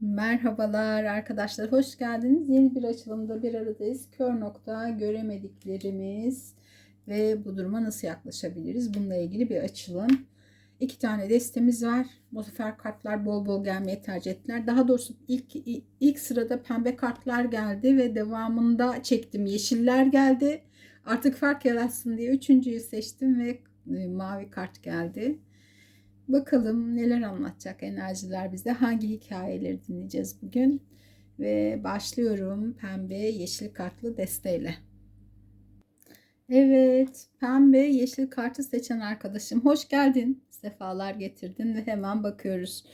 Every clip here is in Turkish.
Merhabalar arkadaşlar, hoş geldiniz. Yeni bir açılımda bir aradayız. Kör nokta göremediklerimiz ve bu duruma nasıl yaklaşabiliriz? Bununla ilgili bir açılım. İki tane destemiz var. Bu sefer kartlar bol bol gelmeye tercih ettiler. Daha doğrusu ilk ilk sırada pembe kartlar geldi ve devamında çektim. Yeşiller geldi. Artık fark yaratsın diye üçüncüyü seçtim ve e, mavi kart geldi. Bakalım neler anlatacak enerjiler bize. Hangi hikayeleri dinleyeceğiz bugün. Ve başlıyorum pembe yeşil kartlı desteğiyle. Evet, pembe yeşil kartı seçen arkadaşım hoş geldin. Sefalar getirdin ve hemen bakıyoruz.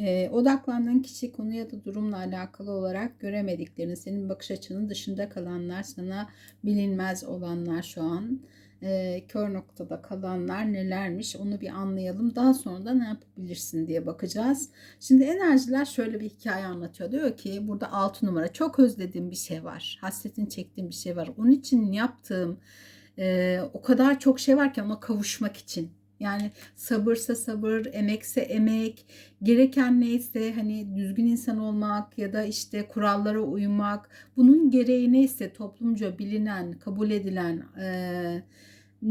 Ee, odaklandığın kişi konu ya da durumla alakalı olarak göremediklerini, senin bakış açının dışında kalanlar, sana bilinmez olanlar şu an e, kör noktada kalanlar nelermiş onu bir anlayalım. Daha sonra da ne yapabilirsin diye bakacağız. Şimdi enerjiler şöyle bir hikaye anlatıyor. Diyor ki burada 6 numara çok özlediğim bir şey var. Hasretini çektiğim bir şey var. Onun için yaptığım e, o kadar çok şey var ki ona kavuşmak için. Yani sabırsa sabır, emekse emek, gereken neyse hani düzgün insan olmak ya da işte kurallara uymak, bunun gereği neyse toplumca bilinen, kabul edilen, e,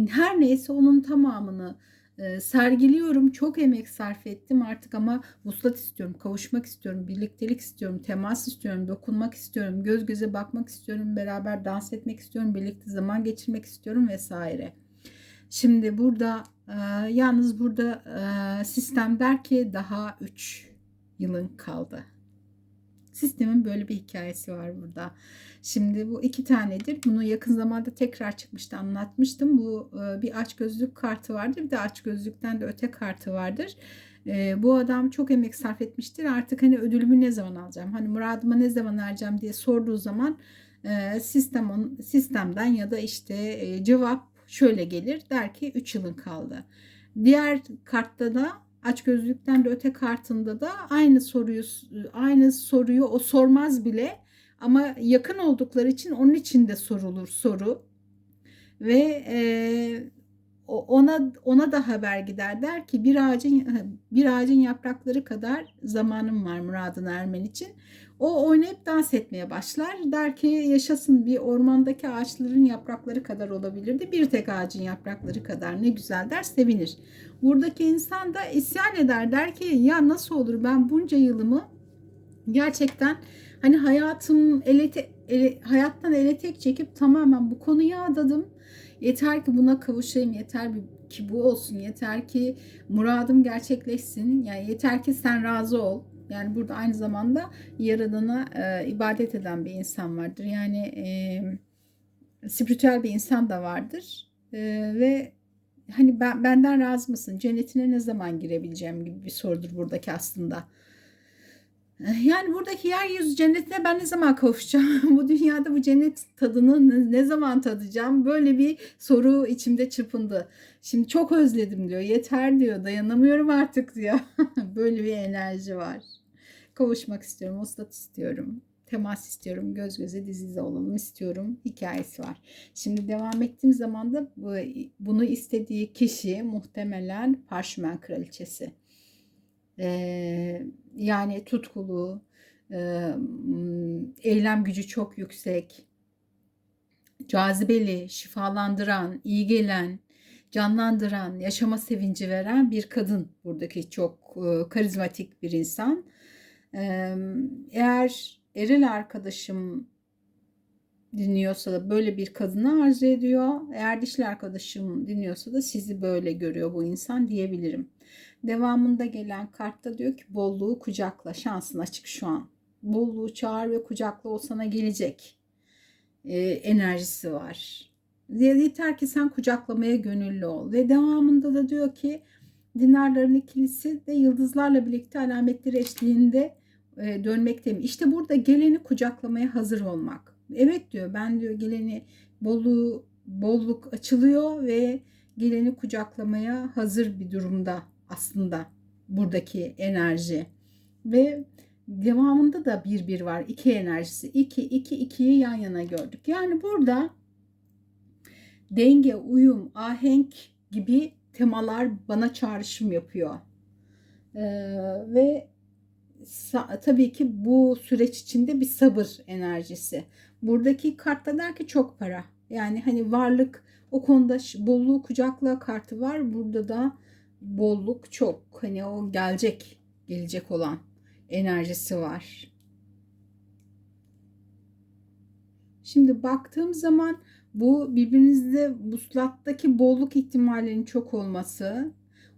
her neyse onun tamamını e, sergiliyorum. Çok emek sarf ettim artık ama vuslat istiyorum, kavuşmak istiyorum, birliktelik istiyorum, temas istiyorum, dokunmak istiyorum, göz göze bakmak istiyorum, beraber dans etmek istiyorum, birlikte zaman geçirmek istiyorum vesaire. Şimdi burada e, yalnız burada e, sistem der ki daha 3 yılın kaldı. Sistemin böyle bir hikayesi var burada. Şimdi bu iki tanedir. Bunu yakın zamanda tekrar çıkmıştı anlatmıştım. Bu e, bir aç gözlük kartı vardır. Bir de aç gözlükten de öte kartı vardır. E, bu adam çok emek sarf etmiştir. Artık hani ödülümü ne zaman alacağım? Hani muradıma ne zaman ereceğim diye sorduğu zaman e, sistem sistemden ya da işte cevap şöyle gelir. Der ki 3 yılın kaldı. Diğer kartta da aç gözlükten de öte kartında da aynı soruyu aynı soruyu o sormaz bile ama yakın oldukları için onun için de sorulur soru ve e, ona ona da haber gider der ki bir ağacın bir ağacın yaprakları kadar zamanım var muradına ermen için. O oynayıp dans etmeye başlar. Der ki yaşasın bir ormandaki ağaçların yaprakları kadar olabilirdi. Bir tek ağacın yaprakları kadar ne güzel der sevinir. Buradaki insan da isyan eder der ki ya nasıl olur ben bunca yılımı gerçekten hani hayatım ele, ele, hayattan ele tek çekip tamamen bu konuya adadım. Yeter ki buna kavuşayım, yeter ki bu olsun, yeter ki muradım gerçekleşsin. Yani yeter ki sen razı ol. Yani burada aynı zamanda Yaradan'a e, ibadet eden bir insan vardır. Yani e, spiritüel bir insan da vardır. E, ve hani ben, benden razı mısın? Cennetine ne zaman girebileceğim gibi bir sorudur buradaki aslında. Yani buradaki yeryüzü cennetine ben ne zaman kavuşacağım? bu dünyada bu cennet tadını ne zaman tadacağım? Böyle bir soru içimde çırpındı. Şimdi çok özledim diyor. Yeter diyor. Dayanamıyorum artık diyor. Böyle bir enerji var. Kavuşmak istiyorum. Ustat istiyorum. Temas istiyorum. Göz göze diz dize olalım istiyorum. Hikayesi var. Şimdi devam ettiğim zaman da bunu istediği kişi muhtemelen parşömen kraliçesi. Ee, yani tutkulu, e, eylem gücü çok yüksek, cazibeli, şifalandıran, iyi gelen, canlandıran, yaşama sevinci veren bir kadın buradaki çok karizmatik bir insan. Eğer eril arkadaşım dinliyorsa da böyle bir kadını arzu ediyor. Eğer dişli arkadaşım dinliyorsa da sizi böyle görüyor bu insan diyebilirim. Devamında gelen kartta diyor ki bolluğu kucakla. Şansın açık şu an. Bolluğu çağır ve kucakla o sana gelecek. Ee, enerjisi var. Yeter ki sen kucaklamaya gönüllü ol. Ve devamında da diyor ki dinarların ikilisi de yıldızlarla birlikte alametleri eşliğinde e, dönmekteyim. İşte burada geleni kucaklamaya hazır olmak. Evet diyor ben diyor geleni bolluğu bolluk açılıyor ve geleni kucaklamaya hazır bir durumda aslında buradaki enerji. Ve devamında da bir bir var. iki enerjisi. iki iki ikiyi yan yana gördük. Yani burada denge, uyum, ahenk gibi temalar bana çağrışım yapıyor. Ee, ve tabii ki bu süreç içinde bir sabır enerjisi. Buradaki kartta der ki çok para. Yani hani varlık o konuda bolluğu kucakla kartı var. Burada da bolluk çok. Hani o gelecek, gelecek olan enerjisi var. Şimdi baktığım zaman bu birbirinizde vuslattaki bolluk ihtimalinin çok olması,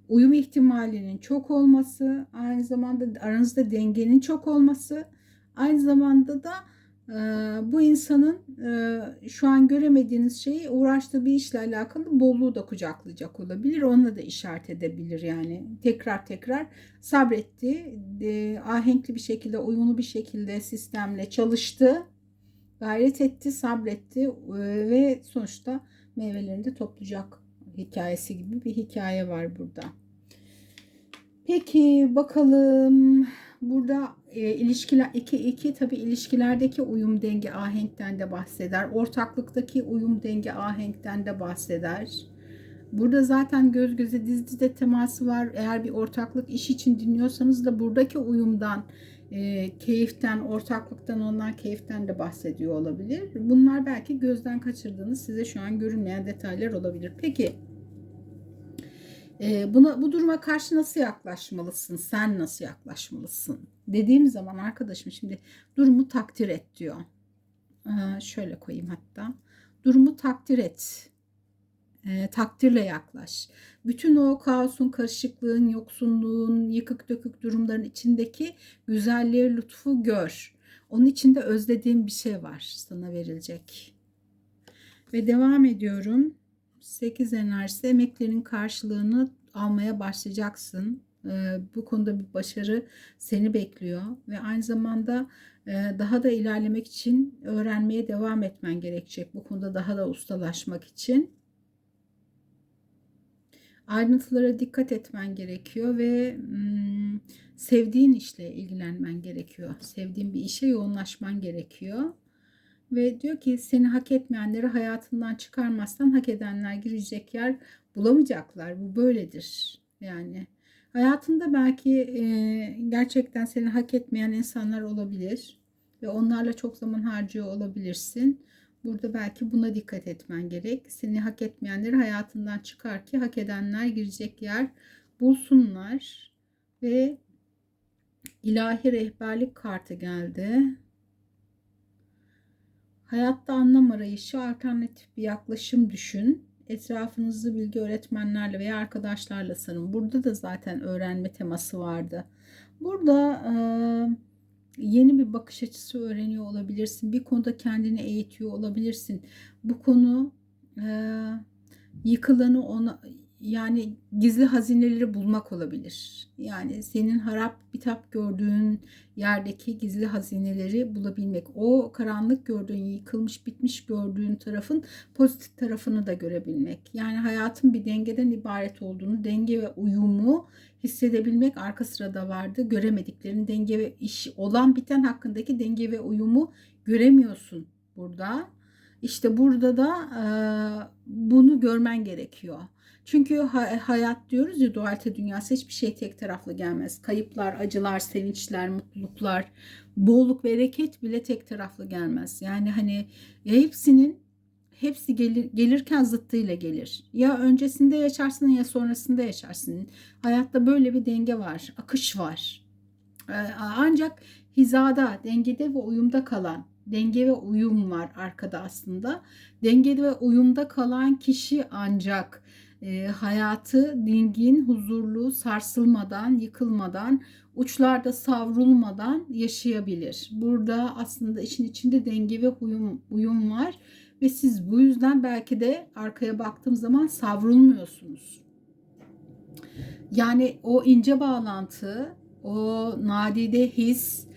uyum ihtimalinin çok olması, aynı zamanda aranızda dengenin çok olması, aynı zamanda da bu insanın şu an göremediğiniz şeyi uğraştığı bir işle alakalı bolluğu da kucaklayacak olabilir. Onunla da işaret edebilir yani. Tekrar tekrar sabretti, ahenkli bir şekilde, uyumlu bir şekilde sistemle çalıştı gayret etti, sabretti ve sonuçta meyvelerini de toplayacak hikayesi gibi bir hikaye var burada. Peki bakalım burada e, ilişkiler iki iki tabi ilişkilerdeki uyum denge ahenkten de bahseder. Ortaklıktaki uyum denge ahenkten de bahseder. Burada zaten göz göze diz dize teması var. Eğer bir ortaklık iş için dinliyorsanız da buradaki uyumdan e, keyiften, ortaklıktan, ondan keyiften de bahsediyor olabilir. Bunlar belki gözden kaçırdığınız, size şu an görünmeyen detaylar olabilir. Peki e, buna bu duruma karşı nasıl yaklaşmalısın? Sen nasıl yaklaşmalısın? Dediğim zaman arkadaşım şimdi durumu takdir et diyor. Ee, şöyle koyayım hatta. Durumu takdir et. E, takdirle yaklaş. Bütün o kaosun, karışıklığın, yoksunluğun, yıkık dökük durumların içindeki güzelliği, lütfu gör. Onun içinde özlediğim bir şey var sana verilecek. Ve devam ediyorum. 8 enerjisi emeklerin karşılığını almaya başlayacaksın. Ee, bu konuda bir başarı seni bekliyor ve aynı zamanda e, daha da ilerlemek için öğrenmeye devam etmen gerekecek. Bu konuda daha da ustalaşmak için ayrıntılara dikkat etmen gerekiyor ve hmm, sevdiğin işle ilgilenmen gerekiyor. Sevdiğin bir işe yoğunlaşman gerekiyor. Ve diyor ki seni hak etmeyenleri hayatından çıkarmazsan hak edenler girecek yer bulamayacaklar. Bu böyledir. Yani hayatında belki e, gerçekten seni hak etmeyen insanlar olabilir ve onlarla çok zaman harcıyor olabilirsin. Burada belki buna dikkat etmen gerek. Seni hak etmeyenleri hayatından çıkar ki hak edenler girecek yer bulsunlar. Ve ilahi rehberlik kartı geldi. Hayatta anlam arayışı, alternatif bir yaklaşım düşün. Etrafınızı bilgi öğretmenlerle veya arkadaşlarla sarın. Burada da zaten öğrenme teması vardı. Burada e, yeni bir bakış açısı öğreniyor olabilirsin. Bir konuda kendini eğitiyor olabilirsin. Bu konu e, yıkılanı ona yani gizli hazineleri bulmak olabilir. Yani senin harap bitap gördüğün yerdeki gizli hazineleri bulabilmek. O karanlık gördüğün, yıkılmış, bitmiş gördüğün tarafın pozitif tarafını da görebilmek. Yani hayatın bir dengeden ibaret olduğunu, denge ve uyumu hissedebilmek arka sırada vardı. Göremediklerin denge ve iş olan biten hakkındaki denge ve uyumu göremiyorsun burada. İşte burada da e, bunu görmen gerekiyor. Çünkü hayat diyoruz ya dualite dünyası hiçbir şey tek taraflı gelmez. Kayıplar, acılar, sevinçler, mutluluklar, bolluk, bereket bile tek taraflı gelmez. Yani hani hepsinin hepsi gelir, gelirken zıttıyla gelir. Ya öncesinde yaşarsın ya sonrasında yaşarsın. Hayatta böyle bir denge var, akış var. Ancak hizada, dengede ve uyumda kalan, denge ve uyum var arkada aslında. Dengede ve uyumda kalan kişi ancak e, hayatı dingin, huzurlu, sarsılmadan, yıkılmadan, uçlarda savrulmadan yaşayabilir. Burada aslında işin içinde denge ve uyum, uyum var ve siz bu yüzden belki de arkaya baktığım zaman savrulmuyorsunuz. Yani o ince bağlantı, o nadide his,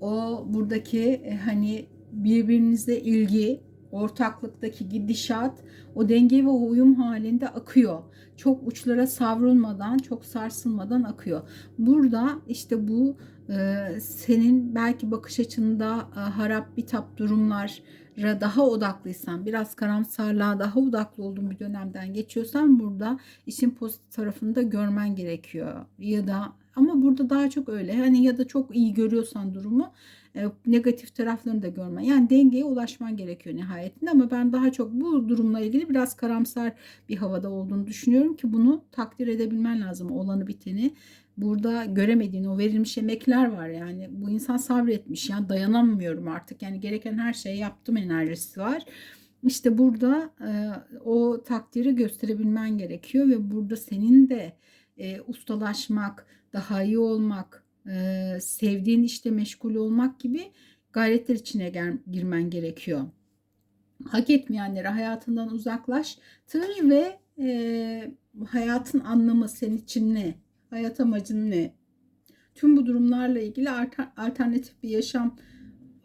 o buradaki e, hani birbirinize ilgi, ortaklıktaki gidişat o denge ve uyum halinde akıyor. Çok uçlara savrulmadan, çok sarsılmadan akıyor. Burada işte bu Ee, senin belki bakış açında e, harap bitap durumlara daha odaklıysan, biraz karamsarlığa daha odaklı olduğun bir dönemden geçiyorsan burada işin pozitif tarafını da görmen gerekiyor. Ya da ama burada daha çok öyle. Hani ya da çok iyi görüyorsan durumu e, negatif taraflarını da görmen. Yani dengeye ulaşman gerekiyor nihayetinde ama ben daha çok bu durumla ilgili biraz karamsar bir havada olduğunu düşünüyorum ki bunu takdir edebilmen lazım olanı biteni burada göremediğin o verilmiş emekler var yani bu insan sabretmiş yani dayanamıyorum artık yani gereken her şeyi yaptım enerjisi var. İşte burada e, o takdiri gösterebilmen gerekiyor ve burada senin de e, ustalaşmak, daha iyi olmak, sevdiğin işte meşgul olmak gibi gayretler içine girmen gerekiyor. Hak etmeyenleri hayatından uzaklaştır ve e, hayatın anlamı senin için ne? Hayat amacın ne? Tüm bu durumlarla ilgili alternatif bir yaşam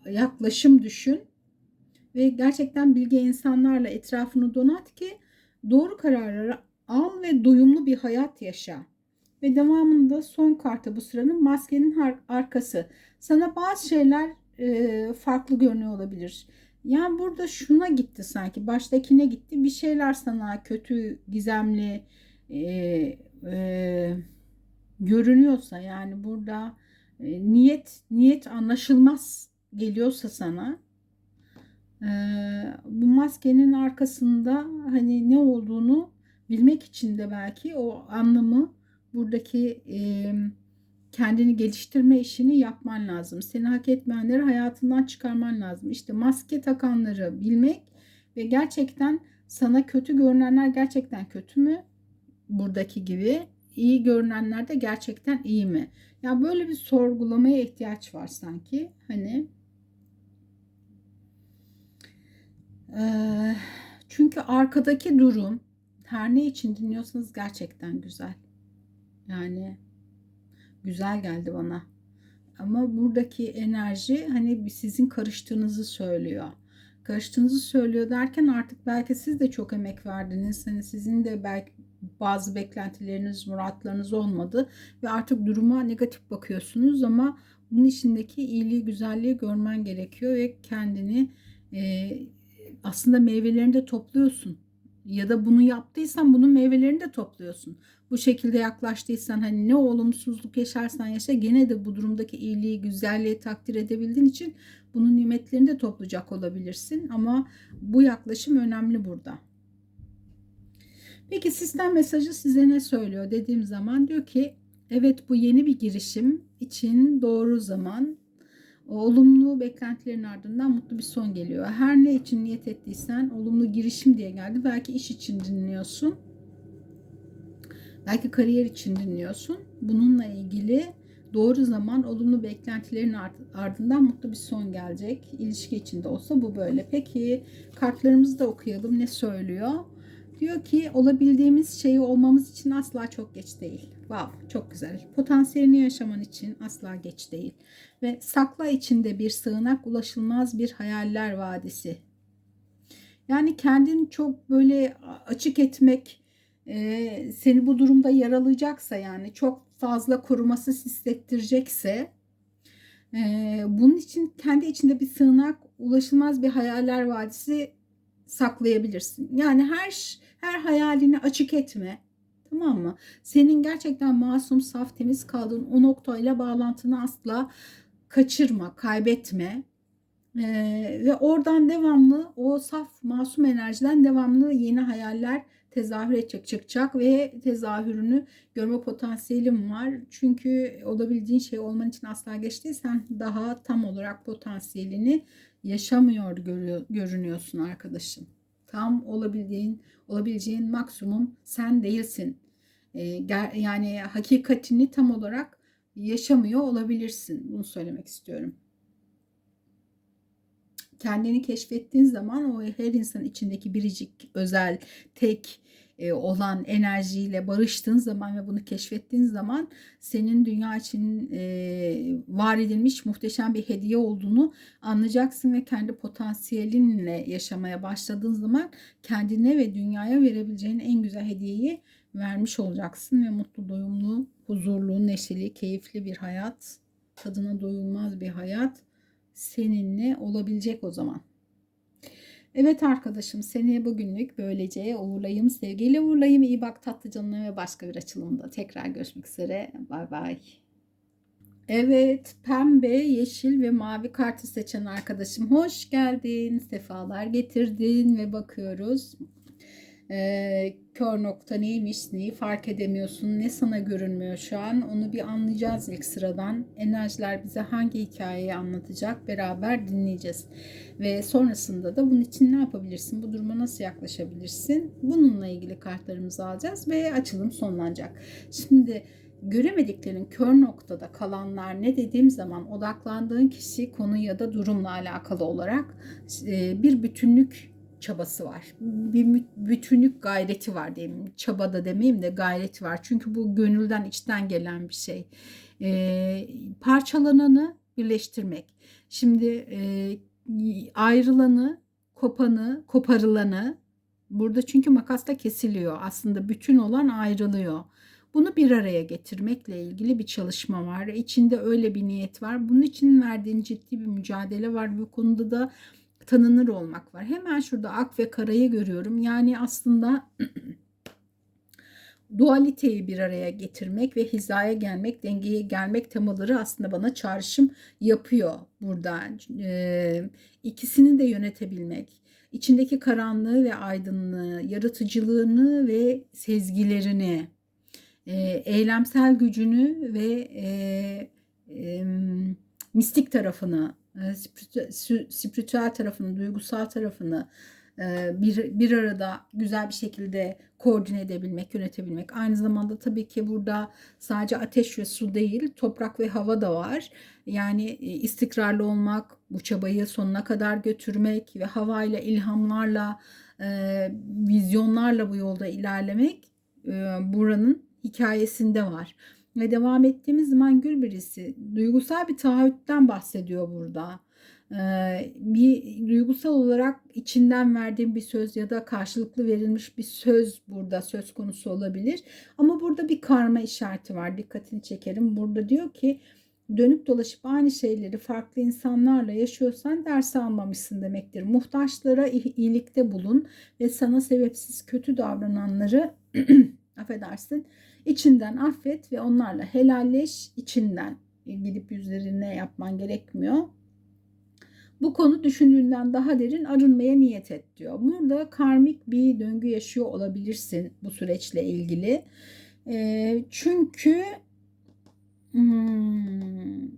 yaklaşım düşün ve gerçekten bilge insanlarla etrafını donat ki doğru kararları al ve doyumlu bir hayat yaşa. Ve devamında son kartı bu sıranın maskenin arkası. Sana bazı şeyler e, farklı görünüyor olabilir. Yani burada şuna gitti sanki. Baştakine gitti. Bir şeyler sana kötü, gizemli e, e, görünüyorsa yani burada e, niyet niyet anlaşılmaz geliyorsa sana e, bu maskenin arkasında hani ne olduğunu bilmek için de belki o anlamı buradaki e, kendini geliştirme işini yapman lazım. Seni hak etmeyenleri hayatından çıkarman lazım. İşte maske takanları bilmek ve gerçekten sana kötü görünenler gerçekten kötü mü? Buradaki gibi iyi görünenler de gerçekten iyi mi? Ya yani böyle bir sorgulamaya ihtiyaç var sanki. Hani ee, çünkü arkadaki durum her ne için dinliyorsanız gerçekten güzel. Yani güzel geldi bana. Ama buradaki enerji hani sizin karıştığınızı söylüyor. Karıştığınızı söylüyor derken artık belki siz de çok emek verdiniz. Hani sizin de belki bazı beklentileriniz, muratlarınız olmadı ve artık duruma negatif bakıyorsunuz ama bunun içindeki iyiliği, güzelliği görmen gerekiyor ve kendini e, aslında meyvelerini de topluyorsun. Ya da bunu yaptıysan bunun meyvelerini de topluyorsun. Bu şekilde yaklaştıysan hani ne olumsuzluk yaşarsan yaşa gene de bu durumdaki iyiliği, güzelliği takdir edebildiğin için bunun nimetlerini de toplayacak olabilirsin. Ama bu yaklaşım önemli burada. Peki sistem mesajı size ne söylüyor dediğim zaman diyor ki evet bu yeni bir girişim için doğru zaman olumlu beklentilerin ardından mutlu bir son geliyor. Her ne için niyet ettiysen olumlu girişim diye geldi. Belki iş için dinliyorsun. Belki kariyer için dinliyorsun. Bununla ilgili doğru zaman olumlu beklentilerin ardından mutlu bir son gelecek. İlişki içinde olsa bu böyle. Peki kartlarımızı da okuyalım. Ne söylüyor? Diyor ki olabildiğimiz şeyi olmamız için asla çok geç değil. Wow, çok güzel. Potansiyelini yaşaman için asla geç değil. Ve sakla içinde bir sığınak ulaşılmaz bir hayaller vadisi. Yani kendini çok böyle açık etmek e, seni bu durumda yaralayacaksa yani çok fazla korumasız hissettirecekse e, bunun için kendi içinde bir sığınak ulaşılmaz bir hayaller vadisi saklayabilirsin. Yani her her hayalini açık etme. Tamam mı? Senin gerçekten masum, saf, temiz kaldığın o noktayla bağlantını asla kaçırma, kaybetme. Ee, ve oradan devamlı o saf, masum enerjiden devamlı yeni hayaller tezahür edecek, çıkacak ve tezahürünü görme potansiyelim var. Çünkü olabildiğin şey olman için asla geç değil. Sen daha tam olarak potansiyelini yaşamıyor görüyor, görünüyorsun arkadaşım. Tam olabildiğin, olabileceğin maksimum sen değilsin. Ee, yani hakikatini tam olarak yaşamıyor olabilirsin. Bunu söylemek istiyorum. Kendini keşfettiğin zaman o her insan içindeki biricik, özel, tek, e, olan enerjiyle barıştığın zaman ve bunu keşfettiğin zaman senin dünya için e, var edilmiş muhteşem bir hediye olduğunu anlayacaksın ve kendi potansiyelinle yaşamaya başladığın zaman kendine ve dünyaya verebileceğin en güzel hediyeyi vermiş olacaksın ve mutlu, doyumlu, huzurlu, neşeli, keyifli bir hayat tadına doyulmaz bir hayat seninle olabilecek o zaman. Evet arkadaşım seni bugünlük böylece uğurlayayım. Sevgiyle uğurlayayım. İyi bak tatlı canına ve başka bir açılımda. Tekrar görüşmek üzere. Bay bay. Evet, pembe, yeşil ve mavi kartı seçen arkadaşım hoş geldin, sefalar getirdin ve bakıyoruz. Ee, kör nokta neymiş, neyi fark edemiyorsun, ne sana görünmüyor şu an onu bir anlayacağız ilk sıradan. Enerjiler bize hangi hikayeyi anlatacak beraber dinleyeceğiz. Ve sonrasında da bunun için ne yapabilirsin, bu duruma nasıl yaklaşabilirsin bununla ilgili kartlarımızı alacağız ve açılım sonlanacak. Şimdi göremediklerin kör noktada kalanlar ne dediğim zaman odaklandığın kişi konu ya da durumla alakalı olarak e, bir bütünlük çabası var. Bir bütünlük gayreti var diyeyim. Çaba da demeyeyim de gayreti var. Çünkü bu gönülden içten gelen bir şey. E, parçalananı birleştirmek. Şimdi e, ayrılanı, kopanı, koparılanı burada çünkü makasta kesiliyor. Aslında bütün olan ayrılıyor. Bunu bir araya getirmekle ilgili bir çalışma var. İçinde öyle bir niyet var. Bunun için verdiğin ciddi bir mücadele var. Bu konuda da tanınır olmak var. Hemen şurada ak ve karayı görüyorum. Yani aslında dualiteyi bir araya getirmek ve hizaya gelmek, dengeye gelmek temaları aslında bana çağrışım yapıyor burada. Ee, ikisini de yönetebilmek, içindeki karanlığı ve aydınlığı, yaratıcılığını ve sezgilerini, e, eylemsel gücünü ve e, e, mistik tarafını, spiritüel tarafını, duygusal tarafını e, bir, bir arada güzel bir şekilde koordine edebilmek, yönetebilmek. Aynı zamanda tabii ki burada sadece ateş ve su değil, toprak ve hava da var. Yani e, istikrarlı olmak, bu çabayı sonuna kadar götürmek ve havayla, ilhamlarla, e, vizyonlarla bu yolda ilerlemek e, buranın hikayesinde var. Ve devam ettiğimiz zaman gül birisi duygusal bir taahhütten bahsediyor burada. Ee, bir duygusal olarak içinden verdiğim bir söz ya da karşılıklı verilmiş bir söz burada söz konusu olabilir. Ama burada bir karma işareti var. Dikkatini çekerim. Burada diyor ki dönüp dolaşıp aynı şeyleri farklı insanlarla yaşıyorsan ders almamışsın demektir. Muhtaçlara iyilikte bulun ve sana sebepsiz kötü davrananları affedersin içinden affet ve onlarla helalleş içinden gidip yüzlerine yapman gerekmiyor. Bu konu düşündüğünden daha derin arınmaya niyet et diyor. Burada karmik bir döngü yaşıyor olabilirsin bu süreçle ilgili. E, çünkü hmm,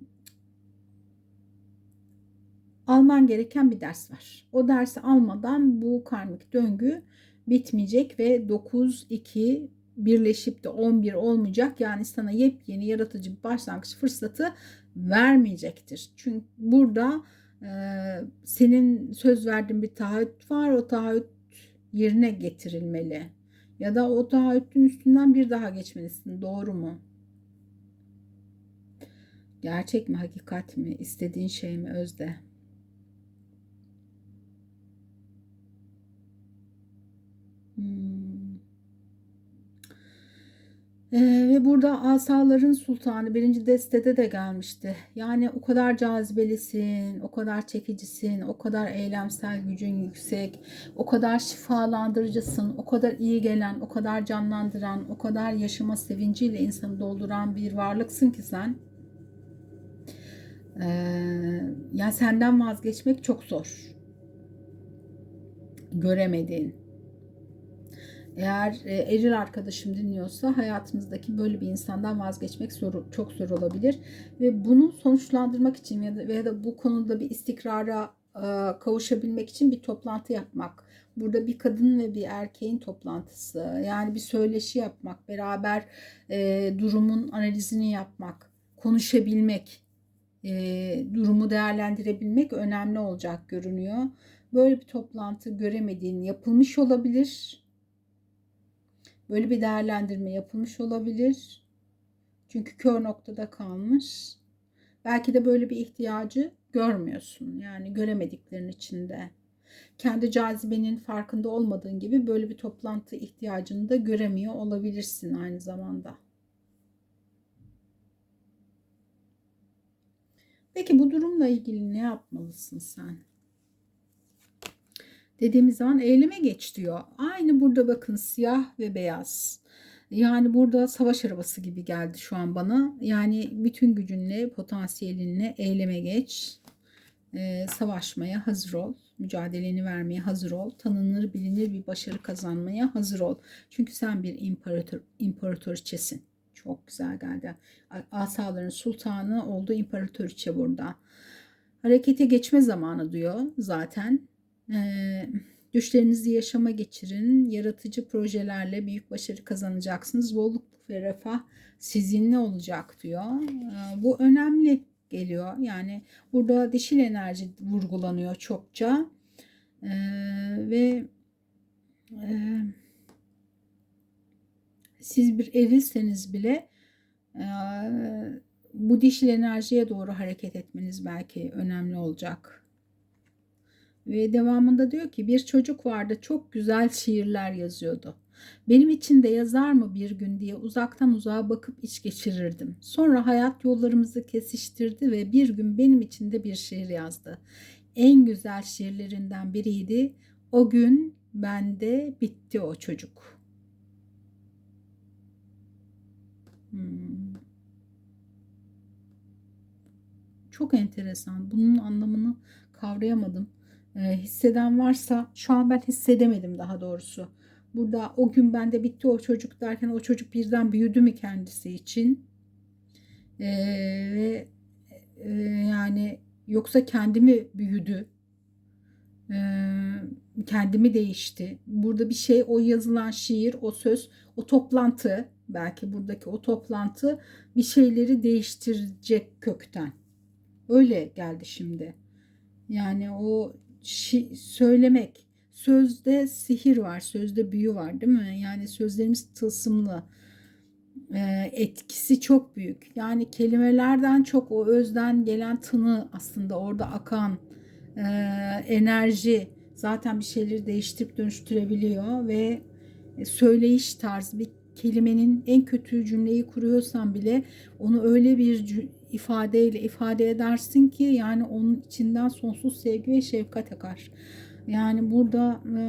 alman gereken bir ders var. O dersi almadan bu karmik döngü bitmeyecek ve 9-2 birleşip de 11 olmayacak. Yani sana yepyeni yaratıcı bir başlangıç fırsatı vermeyecektir. Çünkü burada e, senin söz verdiğin bir taahhüt var. O taahhüt yerine getirilmeli. Ya da o taahhütün üstünden bir daha geçmelisin. Doğru mu? Gerçek mi, hakikat mi, istediğin şey mi, özde? Ee, ve burada asaların sultanı birinci destede de gelmişti. Yani o kadar cazibelisin, o kadar çekicisin, o kadar eylemsel gücün yüksek, o kadar şifalandırıcısın, o kadar iyi gelen, o kadar canlandıran, o kadar yaşama sevinciyle insanı dolduran bir varlıksın ki sen. Ee, yani senden vazgeçmek çok zor. Göremediğin eğer e, eril arkadaşım dinliyorsa hayatınızdaki böyle bir insandan vazgeçmek zor, çok zor olabilir. Ve bunu sonuçlandırmak için ya da, veya da bu konuda bir istikrara e, kavuşabilmek için bir toplantı yapmak. Burada bir kadın ve bir erkeğin toplantısı. Yani bir söyleşi yapmak, beraber e, durumun analizini yapmak, konuşabilmek, e, durumu değerlendirebilmek önemli olacak görünüyor. Böyle bir toplantı göremediğin yapılmış olabilir Böyle bir değerlendirme yapılmış olabilir. Çünkü kör noktada kalmış. Belki de böyle bir ihtiyacı görmüyorsun. Yani göremediklerin içinde. Kendi cazibenin farkında olmadığın gibi böyle bir toplantı ihtiyacını da göremiyor olabilirsin aynı zamanda. Peki bu durumla ilgili ne yapmalısın sen? Dediğimiz zaman eyleme geç diyor. Aynı burada bakın siyah ve beyaz. Yani burada savaş arabası gibi geldi şu an bana. Yani bütün gücünle, potansiyelinle eyleme geç. Ee, savaşmaya hazır ol. Mücadeleni vermeye hazır ol. Tanınır, bilinir bir başarı kazanmaya hazır ol. Çünkü sen bir imparator, imparatoriçesin. Çok güzel geldi. Asaların sultanı oldu imparatoriçe burada. Harekete geçme zamanı diyor zaten. Ee, düşlerinizi yaşama geçirin. Yaratıcı projelerle büyük başarı kazanacaksınız. Bolluk ve refah sizinle olacak diyor. Bu önemli geliyor. Yani burada dişil enerji vurgulanıyor çokça. Ve siz bir erilseniz bile bu dişil enerjiye doğru hareket etmeniz belki önemli olacak. Ve devamında diyor ki bir çocuk vardı çok güzel şiirler yazıyordu. Benim için de yazar mı bir gün diye uzaktan uzağa bakıp iç geçirirdim. Sonra hayat yollarımızı kesiştirdi ve bir gün benim için de bir şiir yazdı. En güzel şiirlerinden biriydi. O gün bende bitti o çocuk. Hmm. Çok enteresan. Bunun anlamını kavrayamadım. Ee, hisseden varsa şu an ben hissedemedim daha doğrusu. Burada o gün bende bitti o çocuk derken o çocuk birden büyüdü mü kendisi için? Ee, ve e, yani yoksa kendimi büyüdü? Ee, kendimi değişti. Burada bir şey o yazılan şiir, o söz, o toplantı belki buradaki o toplantı bir şeyleri değiştirecek kökten. Öyle geldi şimdi. Yani o şi- söylemek. Sözde sihir var, sözde büyü var değil mi? Yani sözlerimiz tılsımlı. Ee, etkisi çok büyük. Yani kelimelerden çok o özden gelen tını aslında orada akan e, enerji zaten bir şeyleri değiştirip dönüştürebiliyor ve söyleyiş tarzı bir kelimenin en kötü cümleyi kuruyorsan bile onu öyle bir ifadeyle ifade edersin ki yani onun içinden sonsuz sevgi ve şefkat akar. Yani burada e,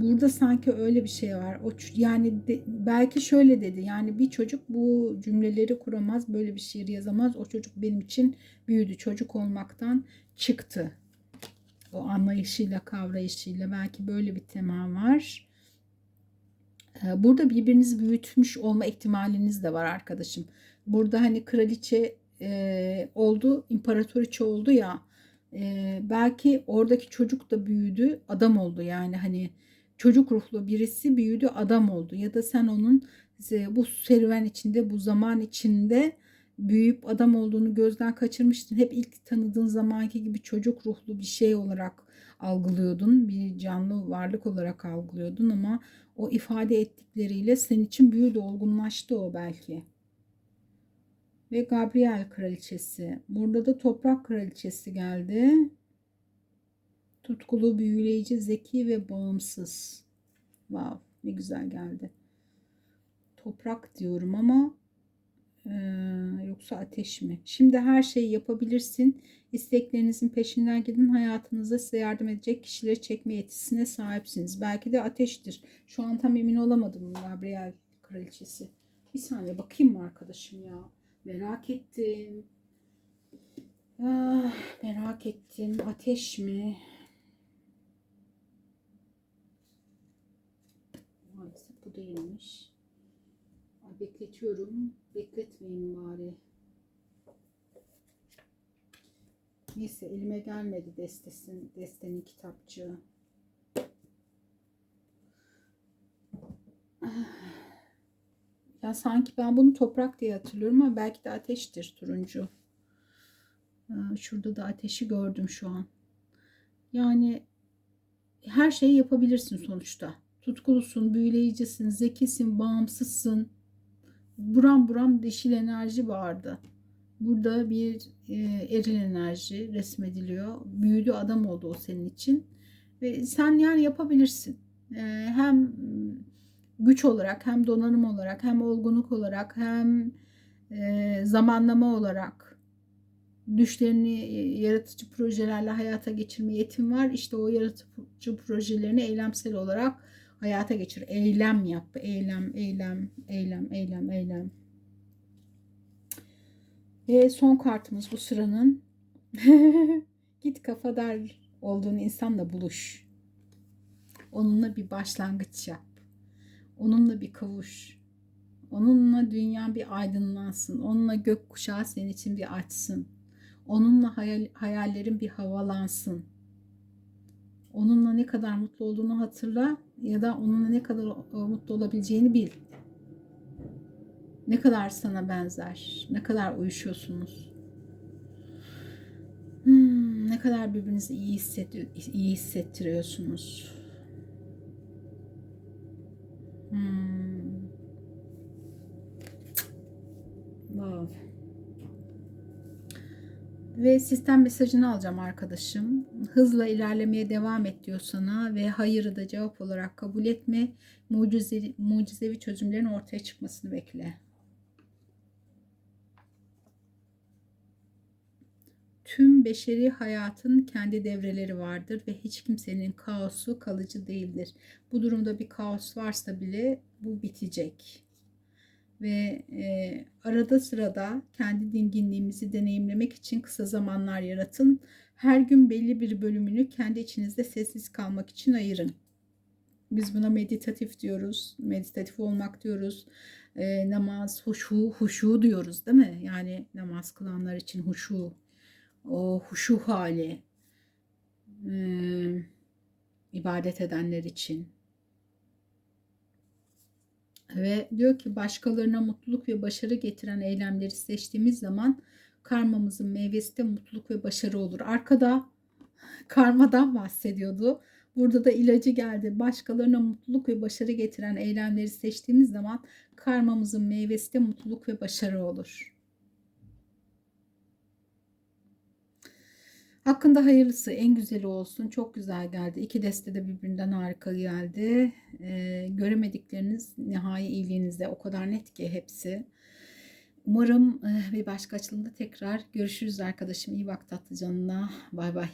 burada sanki öyle bir şey var. O yani de, belki şöyle dedi. Yani bir çocuk bu cümleleri kuramaz, böyle bir şiir yazamaz. O çocuk benim için büyüdü. Çocuk olmaktan çıktı. O anlayışıyla, kavrayışıyla belki böyle bir tema var. E, burada birbirinizi büyütmüş olma ihtimaliniz de var arkadaşım. Burada hani kraliçe e, oldu, imparatoriçe oldu ya. E, belki oradaki çocuk da büyüdü, adam oldu yani hani çocuk ruhlu birisi büyüdü, adam oldu ya da sen onun bu serüven içinde, bu zaman içinde büyüyüp adam olduğunu gözden kaçırmıştın. Hep ilk tanıdığın zamanki gibi çocuk ruhlu bir şey olarak algılıyordun. Bir canlı varlık olarak algılıyordun ama o ifade ettikleriyle senin için büyüdü, olgunlaştı o belki ve Gabriel kraliçesi. Burada da toprak kraliçesi geldi. Tutkulu, büyüleyici, zeki ve bağımsız. Wow, ne güzel geldi. Toprak diyorum ama e, yoksa ateş mi? Şimdi her şeyi yapabilirsin. İsteklerinizin peşinden gidin. Hayatınızda size yardım edecek kişileri çekme yetisine sahipsiniz. Belki de ateştir. Şu an tam emin olamadım Gabriel kraliçesi. Bir saniye bakayım mı arkadaşım ya? Merak ettim. Ah, merak ettim. Ateş mi? Maalesef bu değilmiş. Bekletiyorum. Bekletmeyin bari. Neyse elime gelmedi destesin, destenin kitapçığı. Ya sanki ben bunu toprak diye hatırlıyorum ama belki de ateştir turuncu. Şurada da ateşi gördüm şu an. Yani her şeyi yapabilirsin sonuçta. Tutkulusun, büyüleyicisin, zekisin, bağımsızsın. Buram buram dişil enerji vardı. Burada bir e, eril enerji resmediliyor. Büyülü adam oldu o senin için. Ve sen yani yapabilirsin. E, hem güç olarak hem donanım olarak hem olgunluk olarak hem e, zamanlama olarak düşlerini e, yaratıcı projelerle hayata geçirme yetin var. İşte o yaratıcı projelerini eylemsel olarak hayata geçir. Eylem yap. Eylem, eylem, eylem, eylem, eylem. Ve son kartımız bu sıranın. Git kafadar olduğun insanla buluş. Onunla bir başlangıç yap. Onunla bir kavuş. Onunla dünya bir aydınlansın. Onunla gökkuşağı senin için bir açsın. Onunla hayal, hayallerin bir havalansın. Onunla ne kadar mutlu olduğunu hatırla ya da onunla ne kadar mutlu olabileceğini bil. Ne kadar sana benzer, ne kadar uyuşuyorsunuz. Hmm, ne kadar birbirinizi iyi hissettiriyorsunuz. Hmm. Love. Ve sistem mesajını alacağım arkadaşım. Hızla ilerlemeye devam et diyor sana ve hayırı da cevap olarak kabul etme. Mucizevi, mucizevi çözümlerin ortaya çıkmasını bekle. Tüm beşeri hayatın kendi devreleri vardır ve hiç kimsenin kaosu kalıcı değildir. Bu durumda bir kaos varsa bile bu bitecek. Ve e, arada sırada kendi dinginliğimizi deneyimlemek için kısa zamanlar yaratın. Her gün belli bir bölümünü kendi içinizde sessiz kalmak için ayırın. Biz buna meditatif diyoruz, meditatif olmak diyoruz. E, namaz, huşu, huşu diyoruz değil mi? Yani namaz kılanlar için huşu o huşu hali e, ibadet edenler için. Ve diyor ki başkalarına mutluluk ve başarı getiren eylemleri seçtiğimiz zaman karmamızın meyvesi de mutluluk ve başarı olur. Arkada karmadan bahsediyordu. Burada da ilacı geldi. Başkalarına mutluluk ve başarı getiren eylemleri seçtiğimiz zaman karmamızın meyvesi de mutluluk ve başarı olur. Hakkında hayırlısı en güzeli olsun. Çok güzel geldi. İki deste de birbirinden harika geldi. Ee, göremedikleriniz nihai iyiliğinizde o kadar net ki hepsi. Umarım bir başka açılımda tekrar görüşürüz arkadaşım. İyi bak tatlı canına. Bay bay.